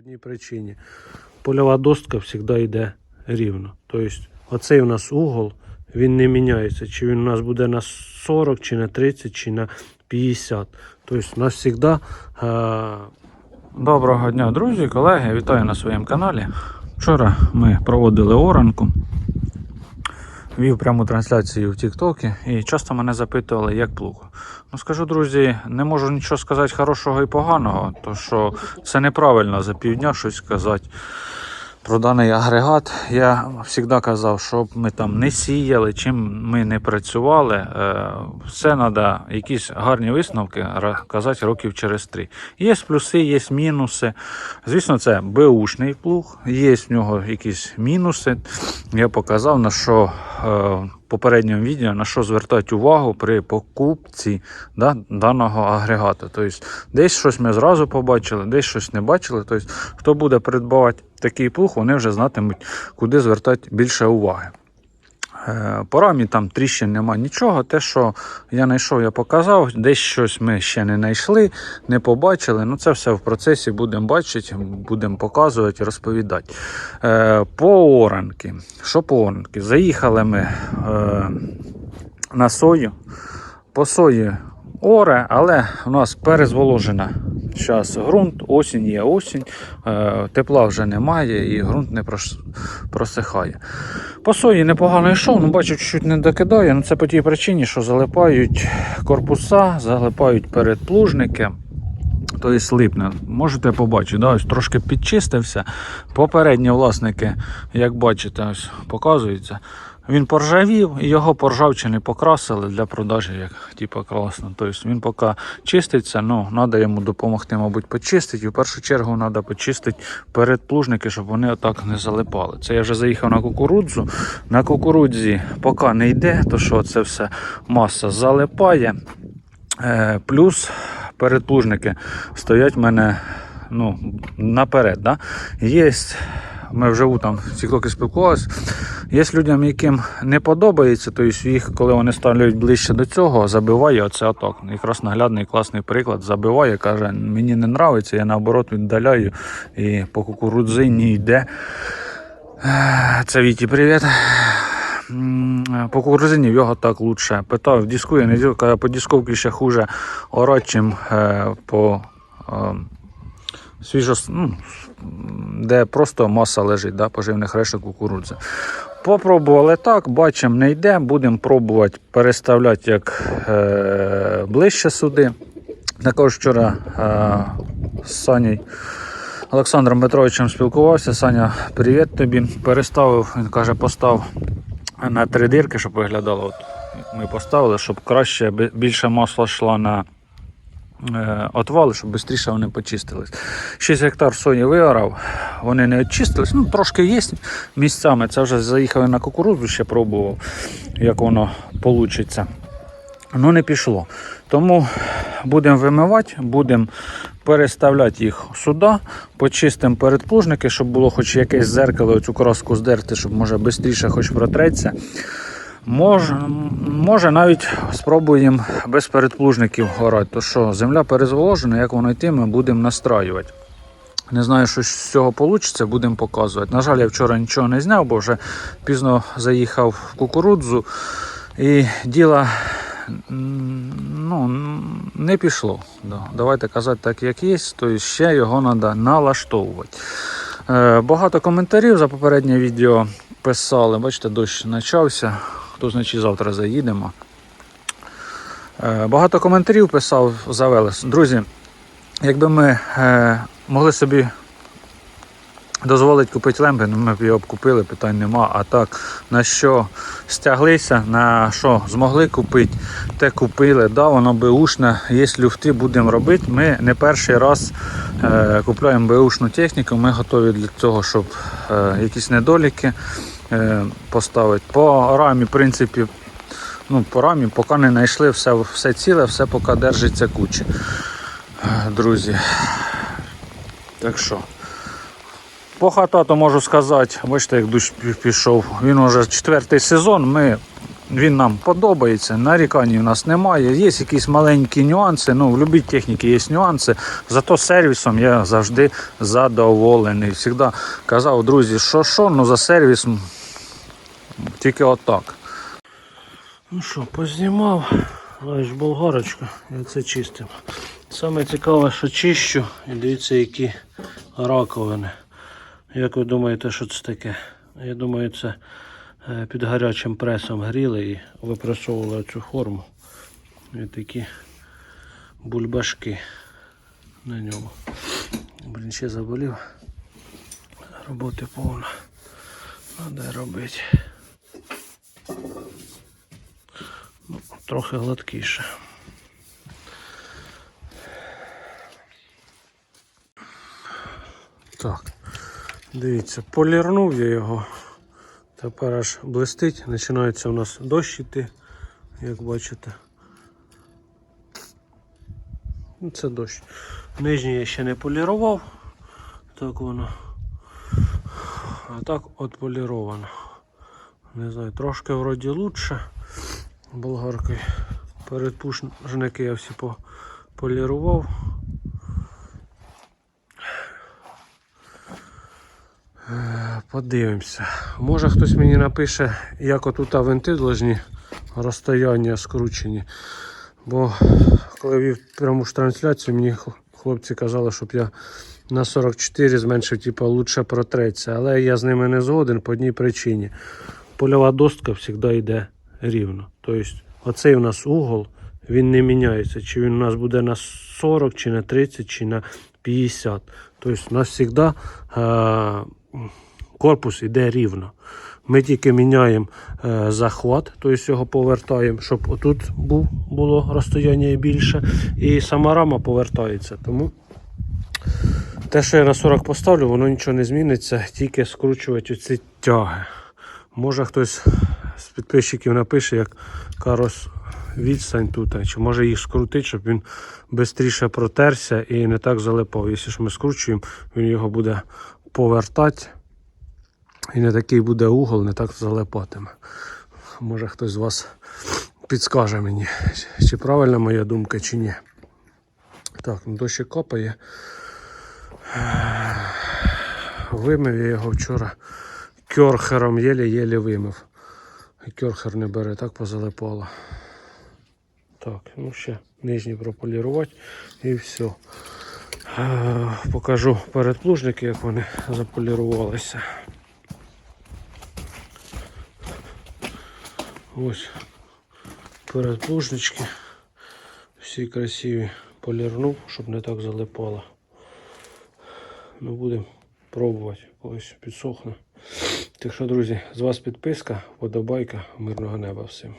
одній причині. Польова достка завжди йде рівно. Тобто, оцей у нас угол, він не міняється. Чи він у нас буде на 40, чи на 30, чи на 50. Тобто, у нас завжди е, Доброго дня, друзі, колеги, вітаю на своєму каналі. Вчора ми проводили оранку, вів пряму трансляцію в Тіктокі і часто мене запитували, як плуг. Ну скажу, друзі, не можу нічого сказати хорошого і поганого, то що це неправильно за півдня щось сказати. Про даний агрегат я завжди казав, щоб ми там не сіяли, чим ми не працювали, е, все треба якісь гарні висновки казати років через три. Є плюси, є мінуси. Звісно, це Бушний плуг, є в нього якісь мінуси. Я показав на що е, в попередньому відео на що звертати увагу при покупці да, даного агрегату. Тобто, десь щось ми зразу побачили, десь щось не бачили. Тобто, хто буде придбавати такий плуг, вони вже знатимуть, куди звертати більше уваги. Е, По рамі там тріщин нема нічого. Те, що я знайшов, я показав. Десь щось ми ще не знайшли, не побачили. Ну це все в процесі будемо бачити, будемо показувати, розповідати. Е, По оранки. Що по оранки? Заїхали ми е, на сою. По сої оре, але у нас перезволожена зараз ґрунт, осінь є осінь, е, тепла вже немає і ґрунт не просихає. По сої непогано йшов, ну бачу, чуть не докидає. Ну це по тій причині, що залипають корпуса, залипають передплужники. Тобто липне. Можете побачити, да, ось трошки підчистився. Попередні власники, як бачите, ось показується. Він поржавів і його поржавчини покрасили для продажі, як типу, класно. Тобто він поки чиститься, ну треба йому допомогти, мабуть, почистити. І в першу чергу треба почистити передплужники, щоб вони отак не залипали. Це я вже заїхав на кукурудзу. На кукурудзі поки не йде, то що це все маса залипає. Е, плюс передплужники стоять в мене ну, наперед. Да? Є, ми вже там ці кроки спілкувалися. Є людям, яким не подобається, тобто їх, коли вони ставлять ближче до цього, забиває оце отак. Якраз наглядний класний приклад забиває, каже, мені не подобається, я наоборот віддаляю і по кукурудзині йде. Це Віті, привіт. По кукурузині в його так лучше. Питав, дискує, не дискує, по дисковці ще хуже орать, чим е, по е, свіжо, ну, де просто маса лежить, да, поживних решок кукурудзи. Попробували так, бачимо, не йде. Будемо пробувати переставляти як е, ближче сюди. Також вчора е, з Санєю Олександром Петровичем спілкувався. Саня, привіт тобі. Переставив, він каже, постав на три дирки, щоб виглядало. От ми поставили, щоб краще більше масла йшла на отвали, щоб швидше вони почистились. 6 гектар сої виорав, вони не очистились. Ну, трошки є місцями. Це вже заїхали на кукурудзу, ще пробував, як воно вийде. Ну, не пішло. Тому будемо вимивати, будемо переставляти їх сюди, почистимо передплужники, щоб було хоч якесь зеркало, цю краску здерти, щоб може швидше хоч протреться. Може, може навіть спробуємо без передплужників горати, то що земля перезволожена, як воно йтиме, будемо настраювати. Не знаю, що з цього вийде, будемо показувати. На жаль, я вчора нічого не зняв, бо вже пізно заїхав в кукурудзу і діло м, ну, не пішло. Давайте казати так, як є, то ще його треба налаштовувати. Е, Багато коментарів за попереднє відео писали. Бачите, дощ почався. Хто значить завтра заїдемо. Е, Багато коментарів писав за Велес. Друзі, якби ми е, могли собі дозволити купити лемби, ну ми б його б купили, питань нема. А так, на що стяглися, на що змогли купити, те купили. Да, воно беушне, є люфти, будемо робити. Ми не перший раз е, купуємо беушну техніку, ми готові для цього, щоб якісь недоліки поставити. По рамі, в принципі, ну, по рамі, поки не знайшли все, все ціле, все поки держиться кучі. Е, Друзі. Так що. По хатату можу сказати, бачите, як пі- пішов. Він уже четвертий сезон. Ми Він нам подобається, нарікань у нас немає. Є якісь маленькі нюанси. Ну, в будь-якій техніці є нюанси. Зато сервісом я завжди задоволений. Всегда казав, друзі, що що, ну за сервіс м, тільки отак. Ну що, познімав, аж болгарочка, і це чистим. Саме цікаве, що чищу, і дивіться, які раковини. Як ви думаєте, що це таке? Я думаю, це е, під гарячим пресом гріли і випресовували цю форму. І такі бульбашки на ньому. Блін, ще заболів. Роботи повно. Треба робити. Трохи гладкіше. Так, дивіться, полірнув я його. Тепер аж блистить, починається у нас дощ іти, як бачите. Ну, Це дощ. Нижній я ще не полірував. Так воно. А так от поліровано. Не знаю, трошки вроді лучше болгаркою. Передпушники я всі по- полірував. Е, Подивимося. Може хтось мені напише, як отут винти должні розстояння скручені. Бо коли вів пряму ж трансляцію, мені хлопці казали, щоб я на 44 зменшив, типу, лучше протреться. Але я з ними не згоден по одній причині. Польова достка завжди йде рівно. Тобто, оцей у нас угол, він не міняється. Чи він у нас буде на 40, чи на 30, чи на 50. Тобто, у нас завжди е, корпус йде рівно. Ми тільки міняємо е, захват, тобто його повертаємо, щоб отут було розстояння більше. І сама рама повертається. Тому те, що я на 40 поставлю, воно нічого не зміниться, тільки скручувати оці тяги. Може хтось з підписчиків напише, як Карос відстань тут, чи може їх скрутити, щоб він швидше протерся і не так залипав. Якщо ж ми скручуємо, він його буде повертати. І не такий буде угол, не так залипатиме. Може хтось з вас підскаже мені, чи правильна моя думка, чи ні. Так, ну дощі капає. Вимив я його вчора кьорхером єлі-єлі вимив. І не бере, так позалипало. Так, ну ще нижній прополірувати і все. Покажу передплужники, як вони заполірувалися. Ось передплужнички. Всі красиві полірнув, щоб не так залипало. Ну, будемо пробувати, ось підсохне. Так що, друзі, з вас підписка, подобайка, мирного неба всім.